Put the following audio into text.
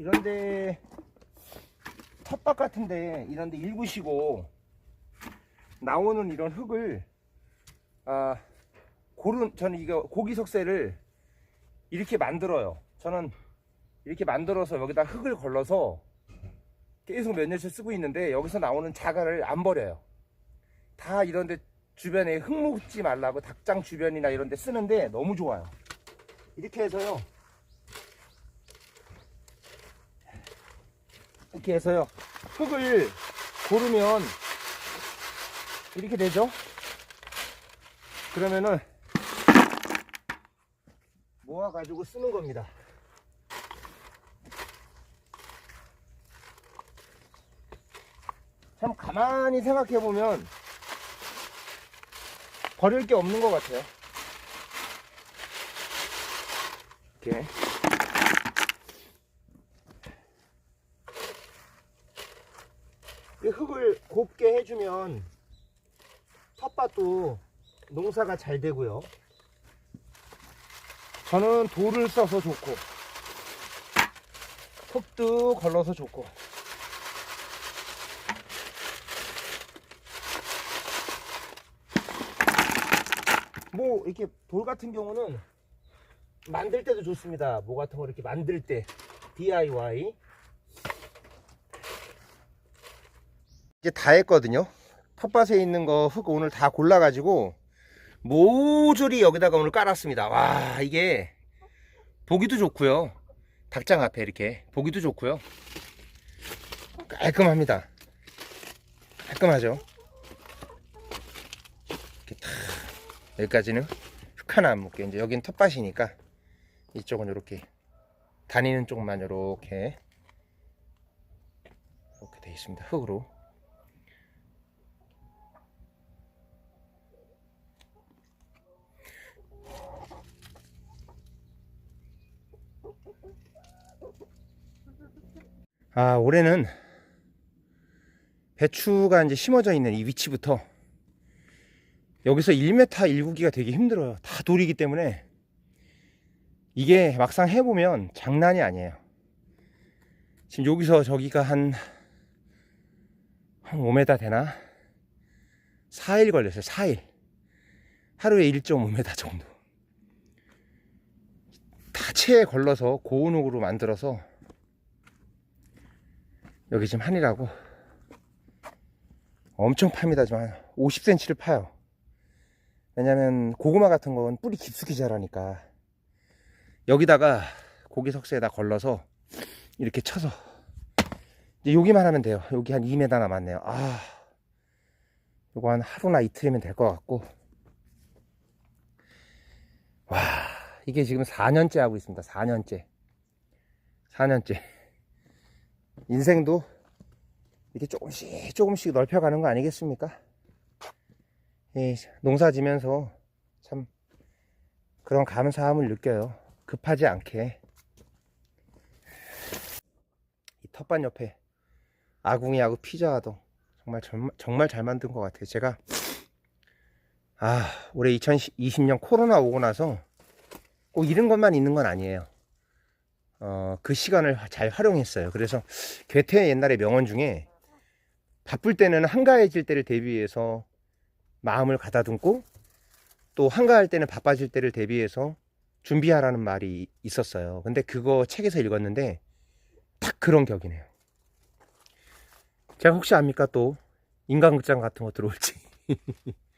이런데 텃밭 같은데 이런데 일구시고 나오는 이런 흙을 아 고른 저는 이거 고기 석쇠를 이렇게 만들어요. 저는 이렇게 만들어서 여기다 흙을 걸러서 계속 몇 년째 쓰고 있는데 여기서 나오는 자갈을 안 버려요. 다 이런데 주변에 흙 묻지 말라고 닭장 주변이나 이런데 쓰는데 너무 좋아요. 이렇게 해서요. 이렇게 해서요. 흙을 고르면 이렇게 되죠. 그러면은 모아가지고 쓰는 겁니다. 참 가만히 생각해 보면 버릴 게 없는 것 같아요. 이렇게. 이 흙을 곱게 해주면 텃밭도 농사가 잘 되고요. 저는 돌을 써서 좋고 흙도 걸러서 좋고 뭐 이렇게 돌 같은 경우는 만들 때도 좋습니다. 뭐 같은 거 이렇게 만들 때 DIY 이제 다 했거든요. 텃밭에 있는 거 흙 오늘 다 골라 가지고 모조리 여기다가 오늘 깔았습니다. 와 이게 보기도 좋고요. 닭장 앞에 이렇게 보기도 좋고요. 깔끔합니다. 깔끔하죠. 이렇게 탁 여기까지는 흙 하나 안 묻게 이제 여긴 텃밭이니까 이쪽은 이렇게 다니는 쪽만 이렇게 이렇게 돼 있습니다. 흙으로. 아, 올해는 배추가 이제 심어져 있는 이 위치부터 여기서 1m 1구기가 되게 힘들어요. 다 돌이기 때문에 이게 막상 해보면 장난이 아니에요. 지금 여기서 저기가 한, 한 5m 되나? 4일 걸렸어요. 4일. 하루에 1.5m 정도. 다 체에 걸러서 고온옥으로 만들어서 여기 지금 한이라고 엄청 팝니다. 지만 50cm를 파요. 왜냐면 고구마 같은 건 뿌리 깊숙이 자라니까 여기다가 고기 석쇠에다 걸러서 이렇게 쳐서 이제 여기만 하면 돼요. 여기 한 2m 남았네요. 아, 요거 한 하루나 이틀이면 될 것 같고 와, 이게 지금 4년째 하고 있습니다. 4년째. 4년째. 인생도 이렇게 조금씩 조금씩 넓혀가는 거 아니겠습니까? 예, 농사 지면서 참 그런 감사함을 느껴요. 급하지 않게. 이 텃밭 옆에 아궁이하고 피자도 정말 정말, 정말 잘 만든 것 같아요. 제가 아 올해 2020년 코로나 오고 나서 꼭 이런 것만 있는 건 아니에요. 어, 그 시간을 잘 활용했어요. 그래서 괴테 옛날에 명언 중에 바쁠 때는 한가해질 때를 대비해서 마음을 가다듬고 또 한가할 때는 바빠질 때를 대비해서 준비하라는 말이 있었어요. 근데 그거 책에서 읽었는데 딱 그런 격이네요. 제가 혹시 압니까 또 인간극장 같은 거 들어올지.